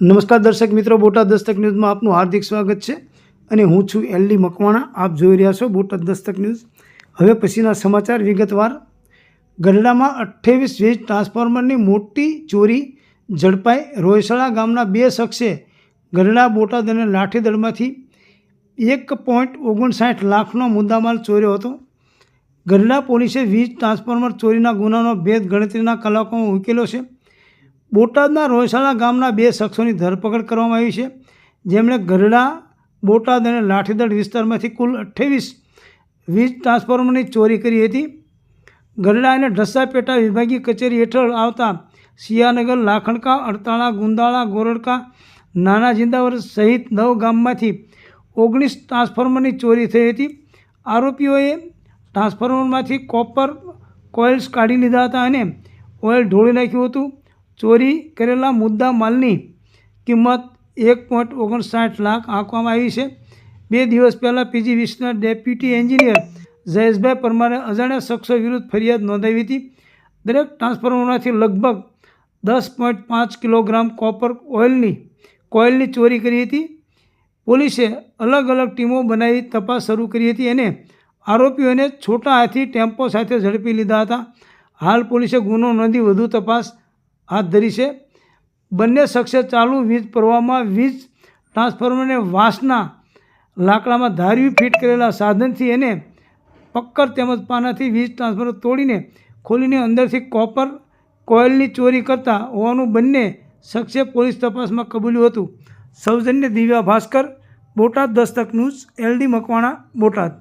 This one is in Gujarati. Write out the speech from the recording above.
નમસ્કાર દર્શક મિત્રો, બોટાદ દસ્તક ન્યૂઝમાં આપનું હાર્દિક સ્વાગત છે અને હું છું એલડી મકવાણા. આપ જોઈ રહ્યા છો બોટાદ દસ્તક ન્યૂઝ. હવે પછીના સમાચાર વિગતવાર. ગરડામાં અઠ્ઠાવીસ વીજ ટ્રાન્સફોર્મરની મોટી ચોરી ઝડપાઈ. રોયસળા ગામના બે શખ્સે ગરડા બોટાદ અને લાઠીદળમાંથી એક પોઈન્ટ ઓગણસાઠ લાખનો મુદ્દામાલ ચોર્યો હતો. ગઢડા પોલીસે વીજ ટ્રાન્સફોર્મર ચોરીના ગુનાનો ભેદ ગણતરીના કલાકોમાં ઉકેલો છે. બોટાદના રોયસાળા ગામના બે શખ્સોની ધરપકડ કરવામાં આવી છે. જેમણે ગરડા બોટાદ અને લાઠીદળ વિસ્તારમાંથી કુલ અઠ્ઠાવીસ વીજ ટ્રાન્સફોર્મરની ચોરી કરી હતી. ગરડા અને ઢસાપેટા વિભાગીય કચેરી હેઠળ આવતા સિયાનગર લાખણકા, અડતાળા, ગુંદાળા, ગોરડકા, નાના જિંદાવર સહિત નવ ગામમાંથી ઓગણીસ ટ્રાન્સફોર્મરની ચોરી થઈ હતી. આરોપીઓએ ટ્રાન્સફોર્મરમાંથી કોપર કોઇલ્સ કાઢી લીધા હતા અને ઓઇલ ઢોળી નાખ્યું હતું. ચોરી કરેલા મુદ્દા માલની કિંમત એક પોઈન્ટ ઓગણસાઠ લાખ આંકવામાં આવી છે. બે દિવસ પહેલાં પીજી વિસના ડેપ્યુટી એન્જિનિયર જયેશભાઈ પરમારે અજાણ્યા શખ્સો વિરુદ્ધ ફરિયાદ નોંધાવી હતી. દરેક ટ્રાન્સફોર્મરમાંથી લગભગ દસ પોઈન્ટ પાંચ કિલોગ્રામ કોપર ઓઇલની, કોઇલની ચોરી કરી હતી. પોલીસે અલગ અલગ ટીમો બનાવી તપાસ શરૂ કરી હતી અને આરોપીઓને છોટા હાથી ટેમ્પો સાથે ઝડપી લીધા હતા. હાલ પોલીસે ગુનો નોંધી વધુ તપાસ હાથ ધરી છે. બંને શખ્સે ચાલુ વીજ પ્રવાહમાં વીજ ટ્રાન્સફોર્મરને વાંસના લાકડામાં ધારવી ફિટ કરેલા સાધનથી એને પક્કર તેમજ પાનાથી વીજ ટ્રાન્સફોર્મર તોડીને ખોલીને અંદરથી કોપર કોઇલની ચોરી કરતા હોવાનું બંને શખ્સે પોલીસ તપાસમાં કબૂલ્યું હતું. સૌજન્ય દિવ્યા ભાસ્કર, બોટાદ દસ્તક ન્યૂઝ, એલડી મકવાણા, બોટાદ.